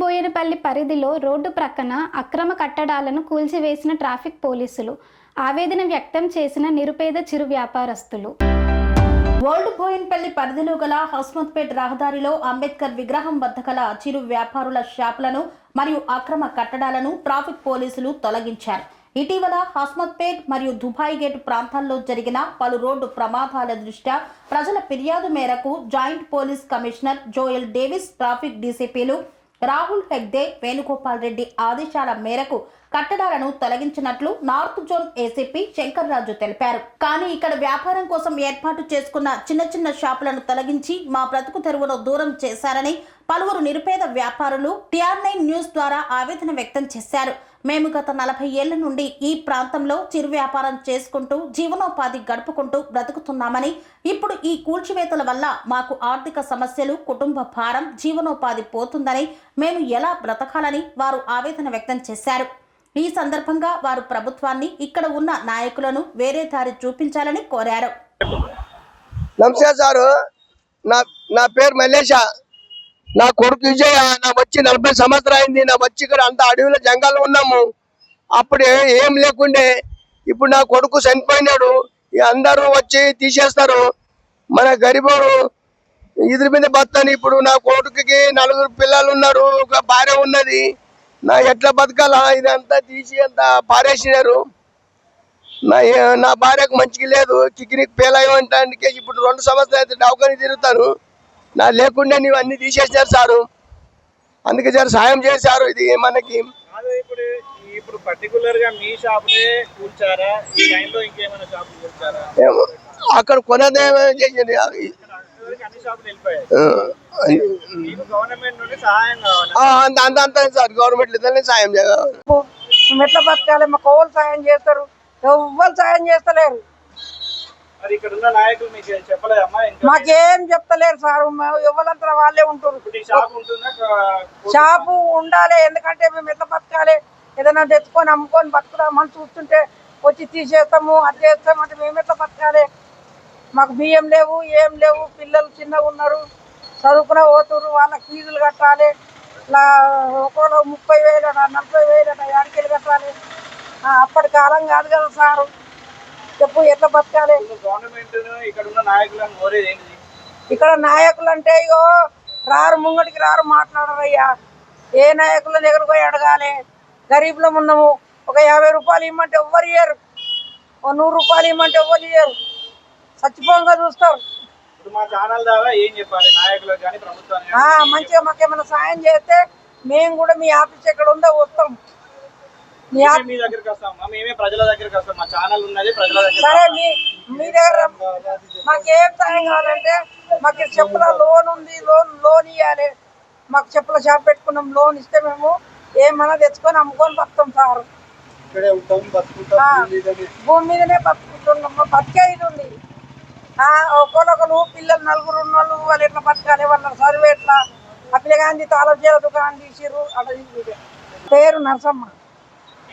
బోయనపల్లి పరిధిలో రోడ్డు ప్రక్కన అక్రమ కట్టడాలను కూల్చివేసిన ట్రాఫిక్ పోలీసులు. ఆవేదన వ్యక్తం చేసిన నిరుపేద చిరు వ్యాపారస్తులు. ఓల్డ్ బోయిన్పల్లి పరిధిలో గల హస్మత్పేట్ రహదారిలో అంబేద్కర్ విగ్రహం వద్ద గల చిరు వ్యాపారుల షాపులను మరియు అక్రమ కట్టడాలను ట్రాఫిక్ పోలీసులు తొలగించారు. ఇటీవల హస్మత్పేట్ మరియు దుబాయ్ గేట్ ప్రాంతాల్లో జరిగిన పలు రోడ్డు ప్రమాదాల దృష్ట్యా ప్రజల ఫిర్యాదు మేరకు joint police commissioner Joel Davis traffic డీసీపీలు Rahul Hegde Venugopal Reddy ఆదేశాల మేరకు కట్టడాలను తొలగించినట్లు north zone ACP Shankar Raju తెలిపారు. కానీ ఇక్కడ వ్యాపారం కోసం ఏర్పాటు చేసుకున్న చిన్న చిన్న షాపులను తొలగించి మా బ్రతుకు తెరువును దూరం చేశారని పలువురు నిరుపేద వ్యాపారులు టిఆర్ నైన్ న్యూస్ ద్వారా ఆవేదన వ్యక్తం చేశారు. మేము గత నలభై ఏళ్ళ నుండి ఈ ప్రాంతంలో చిరు వ్యాపారం చేసుకుంటూ జీవనోపాధి గడుపుకుంటూ బ్రతుకుతున్నామని ఇప్పుడు ఈ కూల్చివేతల వల్ల మాకు ఆర్థిక సమస్యలు కుటుంబ భారం జీవనోపాధి పోతుందని మేము ఎలా బ్రతకాలని వారు ఆవేదన వ్యక్తం చేశారు. ఈ సందర్భంగా వారు ప్రభుత్వాన్ని ఇక్కడ ఉన్న నాయకులను వేరే దారి చూపించాలని కోరారు. నమస్తే సారు. నా నా పేరు మల్లేశ. నా కొడుకు విజయ నా వచ్చి నలభై సంవత్సరాలు అయింది నా వచ్చి ఇక్కడ అంత అడవిలో జంగాలు ఉన్నాము. అప్పుడు ఏం లేకుండే ఇప్పుడు నా కొడుకు చనిపోయినాడు. అందరూ వచ్చి తీసేస్తారు. మన గరిబోడు ఇద్దరి మీద బతాను ఇప్పుడు నా కొడుకుకి నలుగురు పిల్లలు ఉన్నారు ఒక భార్య ఉన్నది. నా ఎట్లా బతకాలా? ఇదంతా తీసి అంతా పారేసినారు. నా నా భార్యకు మంచిగా లేదు కిడ్నీకి పేలాయం అంటే ఇప్పుడు రెండు సంవత్సరాలు అయితే డౌకని తిరుగుతాను నా లేకుండా నీవు అన్ని తీసేసినారు సారు. అందుకే జర సాయం చేశారు ఇది మనకి. కాదు ఇప్పుడు ఇప్పుడు పర్టికులర్గా మీ షాపులే కూల్చారా? ఈ లైన్లో ఇంకేమైనా షాపులు కూల్చారా? ఏమో, అక్కడ కొనదే చేసింది ఇప్పటివరకు అన్ని షాపులు వెళ్ళిపోయాయి. ఆ, మీకు గవర్నమెంట్ నుండి సహాయం కావాలి? ఆ, అంత అంత అంత సార్? గవర్నమెంట్ ఇద్దరిని సాయం చేయాలి. ఎట్లా బతకాలి? మాకు ఎవరు సాయం చేస్తారు? ఎవ్వరు సాయం చేస్తలేరు? మరి ఇక్కడ ఉన్న నాయకులు మీకు చెప్పలేదమ్మా? ఇంకా మాకేం చెప్తలేరు సార్ ఎవరంతా వాళ్ళే ఉంటారు. షాప్ ఉంటుందా? క- షాపు ఉండాలి ఎందుకంటే మేము ఎట్లా బతకాలి? ఏదైనా తెచ్చుకొని అమ్ముకొని బతుకుదామని చూస్తుంటే వచ్చి తీసేస్తాము అది చేస్తాము అంటే మేము ఎట్లా బతకాలి? మాకు బియ్యం లేవు ఏం లేవు పిల్లలు చిన్నగా ఉన్నారు చదువుకునే పోతున్నారు వాళ్ళకి ఫీజులు కట్టాలి ఇలా ఒకళ్ళు ముప్పై వేలు నలభై వేలు యాడికెళ్ళి కట్టాలి. అప్పటి కాలం కాదు కదా సారు. చెప్పు ఎట్లా బతకాలి? గవర్నమెంట్ ఇక్కడ ఉన్న నాయకులను ఇక్కడ నాయకులు అంటే ఇగో రారు ముంగటికి రారు మాట్లాడరయ్యా. ఏ నాయకుల దగ్గర పోయి అడగాలి? గరీబ్లో ఉన్నాము ఒక యాభై రూపాయలు ఇమ్మంటే ఎవ్వరు ఇయ్యరు. ఓ నూరు రూపాయలు ఇమ్మంటే ఎవ్వరు ఇయ్యరు. చచ్చిపోగా చూస్తారు. మా ద్వారా ఏం చెప్పాలి మంచిగా మాకేమైనా సాయం చేస్తే మేము కూడా మీ ఆఫీస్ ఎక్కడ ఉందో వస్తాం. మీ మేమే ఆఫీస్ మీ దగ్గరికి వస్తాం. మా మేమే ప్రజల దగ్గరికి వస్తాం. మా ఛానల్ ఉన్నది ప్రజల దగ్గర సరే మీ మీ దగ్గర మాకేం సాయం కావాలంటే మాకు చెప్పుల లోన్ ఉంది లోన్ లోన్ ఇవ్వాలి మాకు చెప్పుల షాప్ పెట్టుకున్నాం లోన్ ఇస్తే మేము ఏమన్నా తెచ్చుకొని అమ్ముకొని బతాం సార్. భూమి మీదనే. బతుకుతున్నాం. మా బతికేది ఉంది. ఆ, ఒకరొకరు పిల్లలు నలుగురు ఉన్నోళ్ళు వాళ్ళు ఎట్లా బతకాలి? వాళ్ళ చదువు ఎట్లా? ఆ పిల్లగాంది తాళజీల దుకాణం తీసిర్రు. అట్లా. పేరు నరసమ్మ.